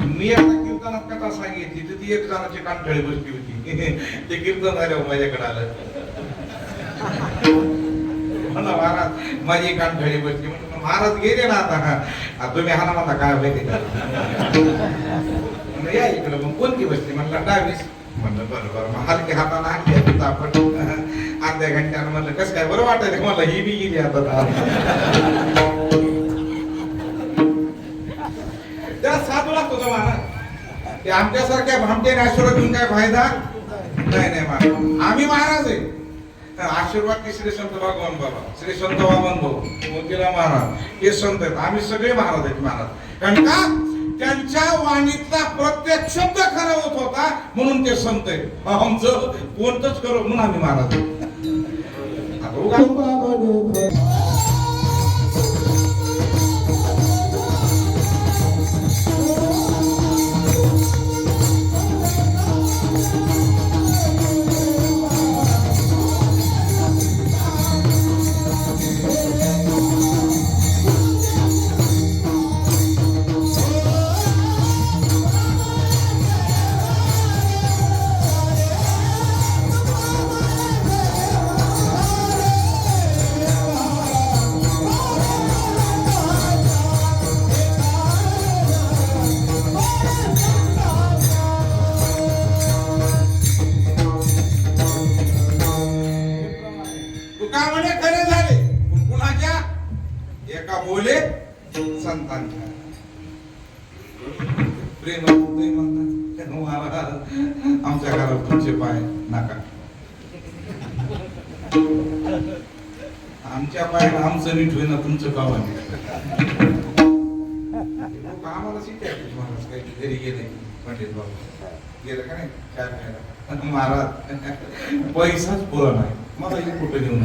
मी आता कीर्तनात कथा सांगितली तर ती एक जणाची कानठळी बसली होती. ते कीर्तन झाल्यावर माझ्याकडे आलं. म्हणलं महाराज माझी कानठळी बसली. म्हणलं महाराज गेले ना आता. तुम्ही हा ना म्हणता काय माहिती का या इकडे मग कोणती बसली? म्हणलं डावीस. म्हणलं बरं बरं मग हलके हाताने आणली आता आपण. अर्ध्या घंट्यानं म्हणलं कसं काय बरं वाटायचं मला? ही बी गेली आता. ते आमच्यासारख्या भामटे आशीर्वाद घेऊन काय फायदा? नाही नाही महाराज आम्ही महाराज आहे. आशीर्वाद की श्री संत भगवान बाबा. श्री संत वामन भाऊ मोतीला महाराज हे संत आहेत. आम्ही सगळे महाराज आहेत महाराज. कारण का? त्यांच्या वाणीतला प्रत्येक शब्द खरा होत होता म्हणून ते संत आहेत. आमचं कोणतंच करो म्हणून आम्ही महाराज आहोत. आता उगा- महाराज आमच्या घरात तुमचे पाय नाका. आमच्या पायाला आमचं नीट होईना तुमचं गावा लोक आम्हाला शिकायचे महाराज काही घरी गेले पंडित बाबा. गेलं का नाही? काय खायला महाराज पैसाच पुरा नाही. मला एक कुठं घेऊन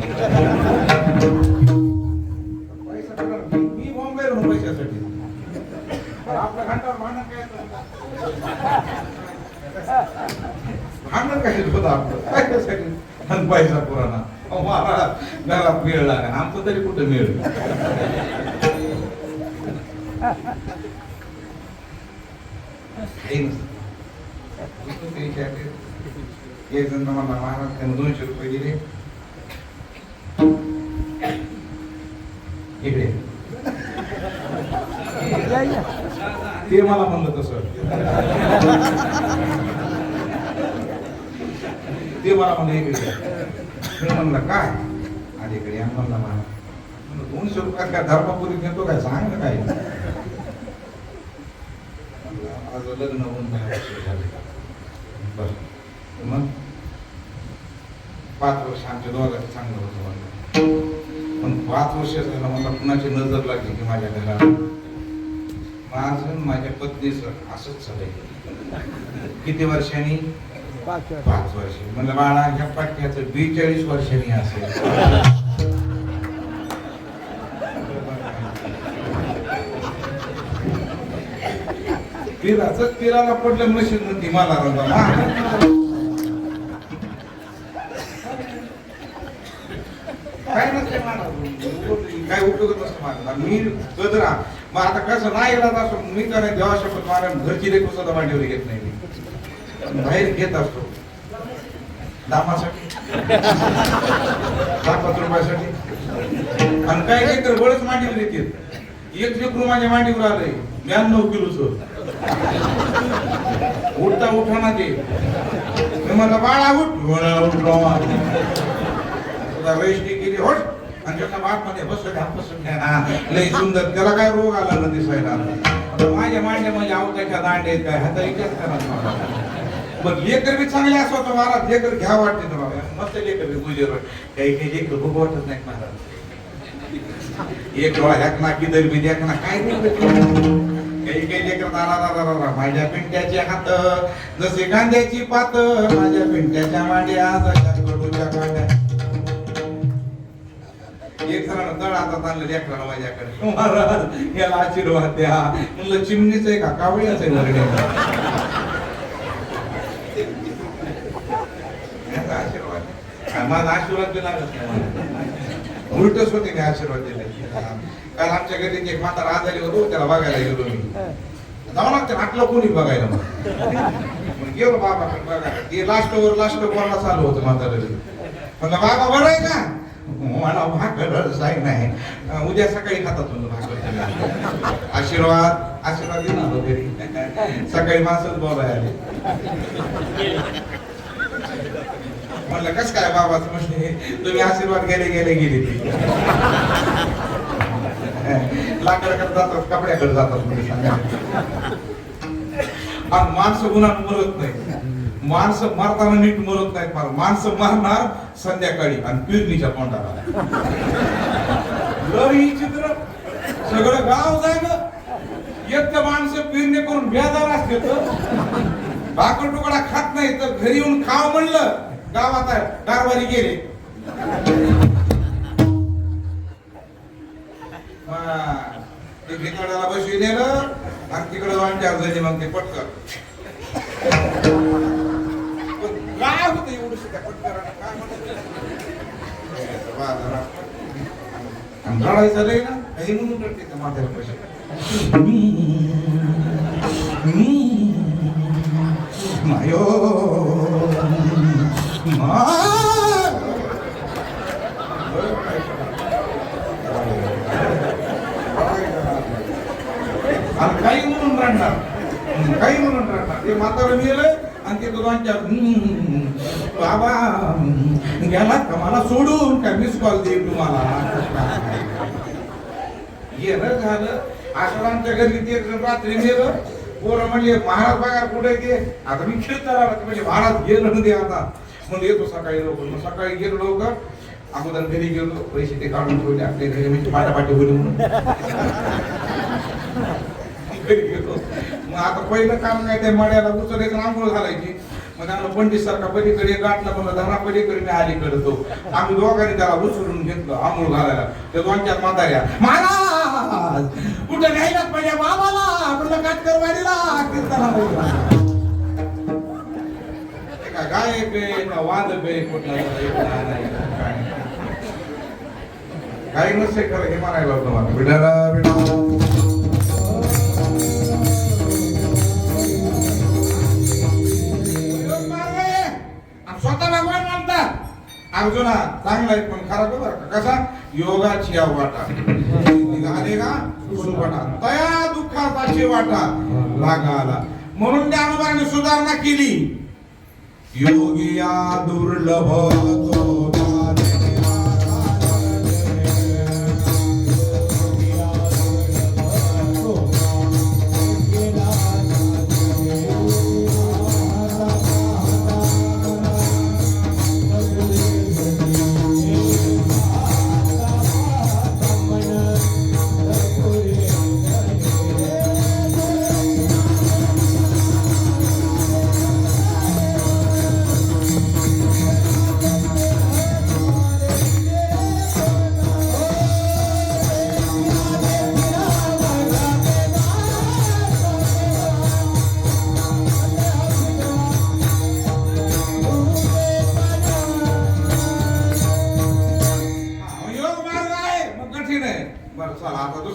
आमचं तरी कुठं मिळ काही नसतं. नुसतं ते विचारते. एक जण मला महाराज त्यानं दोनशे रुपये दिले इकडे ते मला म्हणलं तसं ते मला म्हणलं इकडे मी म्हणलं काय अलीकडे या म्हणला मला म्हणलं, दोनशे रुपयात काय धर्मापुरी घेतो काय? सांग ना काय आज लग्न होऊन दहा वर्ष झाले. बरं. मग? पाच वर्ष आमच्या दोघांचं चांगलं होतं म्हणलं पण पाच वर्ष झालं मला कुणाची नजर लागली की माझ्या घरात? माझं माझ्या पत्नीचं असंच झालंय. किती वर्षांनी? पाच वर्ष. म्हणलं बाळा ह्या पट्ट्याचं बेचाळीस वर्षांनी असेल. पिराच पिराला पडलं मशीन मध्ये मला रंगा काय नसते काय उपयोग नसतो माझा मी गजरा मग आता कसं नाही येणार असो मी तर देवा शपथ मारा घरची लेखू सुद्धा मांडीवर घेत नाही मी. बाहेर घेत असतो. दामासाठी. दहा पाच रुपयासाठी. आणि काय काय तर बळच मांडीवर येते एक लेकरू माझ्या मांडीवर आलंय. ब्याण्णव किलोच. उठता उठा ते मी म्हणलं बाळा उठ. म्हणलं, उठ बाबा. केली होट आणि त्याच्या बापमध्ये बसत घ्या घ्या ना. लय सुंदर. त्याला काय रोग आला ना दिसायला? माझ्या मांड्या म्हणजे आवताच्या दांडे काय? ह्याचा विचार करा मग लेकर बी चांगले असं महाराज लेकर घ्या वाटते ना बाबा. मस्त लेकर बी गुजर काही काही लेकर बघू वाटत नाही महाराज. एक डोळा ह्याक ना किदर बी द्याक ना. काय नाही काही काही लेकर माझ्या पिंट्याचे हात जसे कांद्याची पात माझ्या पिंट्याच्या मांड्या कडूच्या कांड्या. एक जणांना तळ आता चाललं लेकरानं माझ्याकडे. महाराज याला आशीर्वाद द्या. म्हणलं चिमणीच आहे का? कावळ्याच आहे वरडे आशीर्वाद. माझा आशीर्वाद बी लागत नाही. उलटच होते मी आशीर्वाद दिले. काल आमच्या घरी एक म्हातारा आजारी होतो त्याला बघायला गेलो मी जाऊ लागते नाटलं कोणी बघायला मग? गेलो बाबा बघा. ते लास्ट वर लास्ट बोलला चालू होतं म्हातारं. म्हणलं बाबा बरं आहे का? मला भाकर साई नाही. उद्या सकाळी खातात म्हणलं भाकर आशीर्वाद आशीर्वाद देणार घरी. सकाळी माणसंच बोलाय आले. म्हणलं कस काय बाबाच म्हणजे तुम्ही आशीर्वाद गेले गेले गेले. लाकडाकडे जातात कपड्याकडे जातात म्हणजे सांगा. आणि माणसं उन्हात मरत नाही. माणसं मरताना नीट मरत नाहीत फार माणसं मरणार संध्याकाळी आणि पिरणीच्या तोंडाला. ही चित्र. सगळं गाव जाय एक तर माणसं पिरणे करून बेजार असते तर भाकर तुकडा खात नाही तर घरी येऊन खाव म्हणलं गावात आहे कारभारी गेले. ते भितडाला बसवी नेलं आणि तिकडे दोन चार मग ते पटकर काय होतं एवढं काय म्हणत बाजारात रडायचं ना. काही म्हणून रडते त्या पैसे. मायो आणि काही म्हणून रडणार. काही म्हणून रडणार. ते म्हातारं गेलं आणि ते दोघांच्या बाबा गेलात का? मला सोडून काय मिस कॉल देईल तुम्हाला? गेलं झालं. आश्रमांच्या घरी ते रात्री नेलं पोरं म्हणजे महाराज बघा कुठे ते. आता मी खेळता राहिला म्हणजे महाराज गेलं ना आता. म्हणून येतो सकाळी लवकर. मग सकाळी गेलो लवकर. अगोदर घरी गेलो. पैसे ते काढून ठेवले. आपल्या घरी म्हणजे पाटापाटी होईल म्हणून. घरी गेलो मग आता पहिलं काम नाही ते मड्याला उचलायचं आंघोळ घालायची. मग त्याला पंडित सारखा पलीकडे गाठला म्हणलं धरा पलीकडे मी आली करतो आम्ही दोघांनी त्याला उचलून घेतलं आंघोळ घालायला. त्या दोन चार म्हाताऱ्या महाराज कुठं घ्यायला पाहिजे बाबाला? म्हणलं काटकरवाडीला? कीर्तनाला काय गायक आहे का वादक आहे कुठला काय. काही नसते खरं हे म्हणायला होतं मला. विठाला विठा अर्जुना चांगला आहे पण खरा का? कसा? योगाची या वाटा. निघाले का? वाटा. तया दुःखाची वाटा लागाला म्हणून त्या अनुभाने सुधारणा केली. योगिया दुर्लभ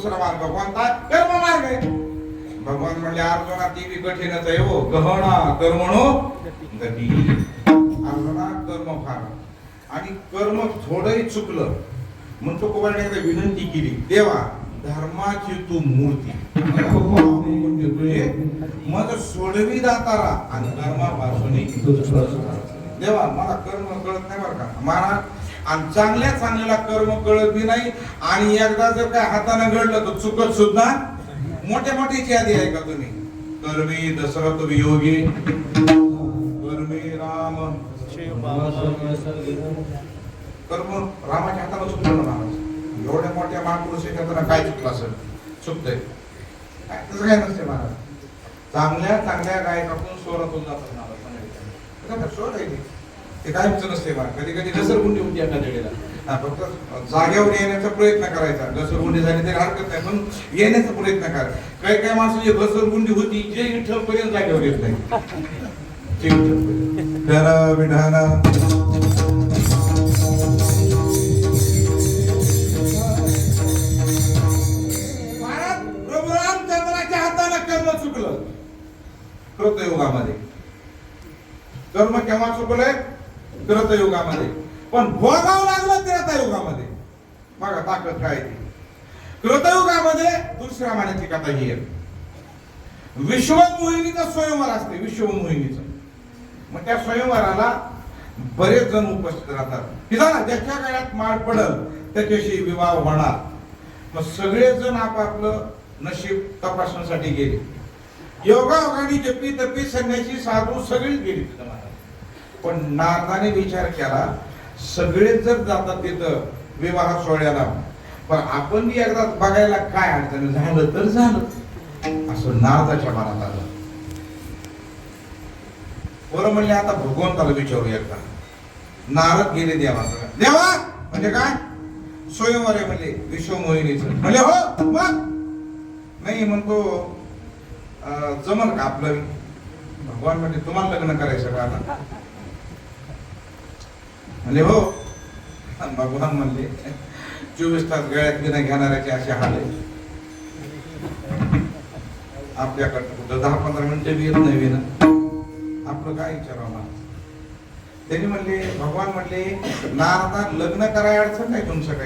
दुसरा मार्ग कोणता कर्म मार्ग आहे. भगवान म्हणजे अर्जुना ती बी कठीणच आहे हो. गहना कर्मणो गती. अर्जुना कर्म फार. आणि कर्म थोडंही चुकलं. मग तो कोणाने एकदा विनंती केली देवा धर्माची तू मूर्ती. हो, हो, हो, मग सोडवी दातारा आणि धर्मापासून देवा मला कर्म कळत नाही बरं का. महाराज आणि चांगल्या चांगल्याला कर्म कळत बी नाही. आणि एकदा जर काय हाताने घडलं तर चुकत सुद्धा मोठ्या मोठ्याची यादी आहे का तुम्ही? कर्मी दशरथ योगी कर्मी राम. कर्म रामाच्या हाताला चुकलं ना महाराज? एवढ्या मोठ्या महापुरुष एखाद्याला काय चुकलं असेल? चुकतंय. तसं काय नसते महाराज. चांगल्या चांगल्या गायकातून स्वरातून जातात महाराज. म्हणजे स्वर आहे ते. कायमचं नसते महाराज कधी कधी घसरगुंडी होती एका वेळेला. हा, फक्त जागेवर येण्याचा प्रयत्न करायचा. घसरगुंडी झाली तरी हरकत नाही पण येण्याचा प्रयत्न करा. काही काही माणसाची घसरगुंडी होती जे विठ्ठल पर्यंत जागेवर येत नाही. जे विठ्ठलपर्यंत. चुकलं. कृतयुगामध्ये कर्म केव्हा चुकलंय? कृतयुगामध्ये पण भोगावं लागलं त्रेतायुगामध्ये बघा ताकद काय ती. कृतयुगामध्ये दुसऱ्या मान्याची कथा ही आहे. विश्वमोहिनीचं स्वयंवर असते विश्वमोहिनीचं. मग त्या स्वयंवराला बरेच जण उपस्थित राहतात. की झाला ज्याच्या काळात माळ पडल त्याच्याशी विवाह होणार. मग सगळेजण आपापलं नशीब तपासण्यासाठी गेले. योगायोगाने जपी तपी संन्यासी साधू सगळीच गेली तिथं महाराज पण नारदाने विचार केला सगळेच जर जातात तिथं विवाह सोहळ्याला पण आपण बी एकदा बघायला काय अडचण? झालं तर झालं. असं नारदाच्या मनात आलं. बरं म्हणले आता भगवंताला विचारू एकदा. नारद गेले देवा देवा! म्हणजे काय? स्वयंवर आहे म्हणजे विश्वमोहिनीचं म्हणजे हो मग? नाही म्हणतो जमल का आपलं? भगवान म्हणजे तुम्हाला लग्न करायचं का आता? म्हणजे हो. भगवान म्हणले चोवीस तास गळ्यात बिना घेणाऱ्याचे असे हाले आपल्याकडं कुठं दहा पंधरा मिनिटं बी येत नाही विना. आपलं काय विचारावं मला? त्यांनी म्हणले भगवान म्हणले नारदा लग्न कराय अडचण नाही तुमचं काही